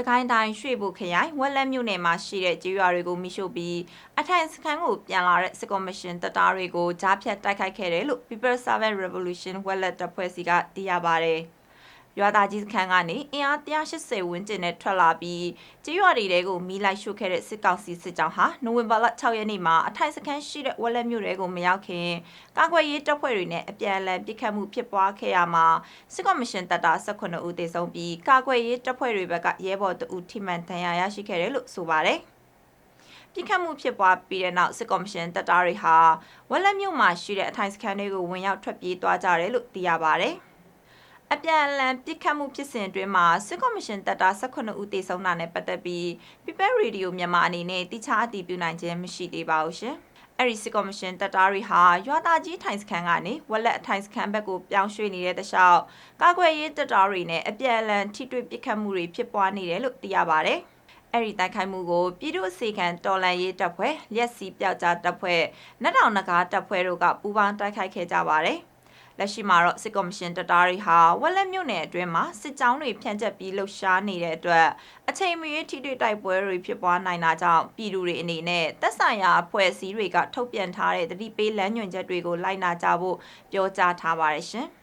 စကိုင်းတိုင်းရွှေဘုခရိုင်ဝက်လက်မြို့နယ်မှာရှိတဲ့ကျေးရွာတွေကိုမိရှို့ပြီးအထိုင်စခန်းကိုပြန်လာတဲ့စစ်ကော်မရှင်တပ်သားတွေကိုကြားဖြတ်တိုက်ခိုက်ခဲ့တယ်လို့ People Servant Revolution ဝက်လက်တပ်ဖွဲ့စီကသိရပါတယ်။ ရွာသားကြီးစခန်းကနေအင်အား180ဝန်းကျင်နဲ့ထွက်လာပြီးကျေးရွာတွေကိုမီးလိုက်ရှို့ခဲ့တဲ့စစ်ကောင်စီစစ်ကြောင်းဟာနိုဝင်ဘာလ6ရက်နေ့မှာအထိုင်စခန်းရှိတဲ့ဝက်လက်မြို့တွေကိုမရောက်ခင်ကာကွယ်ရေးတပ်ဖွဲ့တွေနဲ့အပြန်အလှန်ပစ်ခတ်မှုဖြစ်ပွားခဲ့ရမှာစစ်ကော်မရှင်တပ်သား18ဦးသေဆုံးပြီးကာကွယ်ရေးတပ်ဖွဲ့တွေဘက်ကရဲဘော်တအူထိမှန်ဒဏ်ရာရရှိခဲ့တယ်လို့ဆိုပါတယ်။ပြစ်ခတ်မှုဖြစ်ပွားပြီးတဲ့နောက်စစ်ကော်မရှင်တပ်သားတွေဟာဝက်လက်မြို့မှာရှိတဲ့အထိုင်စခန်းတွေကိုဝင်ရောက်ထွက်ပြေးသွားကြတယ်လို့သိရပါတယ်။ အပြန်အလှန်ပြစ်ခတ်မှုဖြစ်စဉ်အတွင်းမှာစစ်ကော်မရှင်တပ်သား18ဦးသေဆုံးတာနဲ့ပတ်သက်ပြီး People Radio မြန်မာအနေနဲ့တိကျအတည်ပြုနိုင်ခြင်းမရှိသေးပါဘူးရှင်။အဲ့ဒီစစ်ကော်မရှင်တပ်သားတွေဟာရွာသားကြီးထိုင်စခန်းကနေဝက်လက်အထိုင်စခန်းဘက်ကိုပြောင်းရွှေ့နေတဲ့တခြားကာကွယ်ရေးတပ်သားတွေနဲ့အပြန်အလှန်ထိတွေ့ပစ်ခတ်မှုတွေဖြစ်ပွားနေတယ်လို့သိရပါတယ်။အဲ့ဒီတိုက်ခိုက်မှုကိုပြည်သူ့အစီခံတော်လန်ရေးတပ်ဖွဲ့လျက်စီပျောက်ကြားတပ်ဖွဲ့နတ်တောင်နဂါတပ်ဖွဲ့တို့ကပူးပေါင်းတိုက်ခိုက်ခဲ့ကြပါတယ်။ လက်ရှိမှာတော့စစ်ကော်မရှင်တပ်သားတွေဟာဝက်လက်မြို့နယ်အတွင်းမှာစစ်ကြောင်းတွေဖြန့်ကျက်ပြီးလှုပ်ရှားနေတဲ့အတွက်အချိန်မရွေးထိတွေ့တိုက်ပွဲတွေဖြစ်ပွားနိုင်တာကြောင့်ပြည်သူတွေအနေနဲ့သက်ဆိုင်ရာအဖွဲ့အစည်းတွေကထုတ်ပြန်ထားတဲ့တတိပေးလမ်းညွှန်ချက်တွေကိုလိုက်နာကြဖို့ပြောကြားထားပါတယ်ရှင်။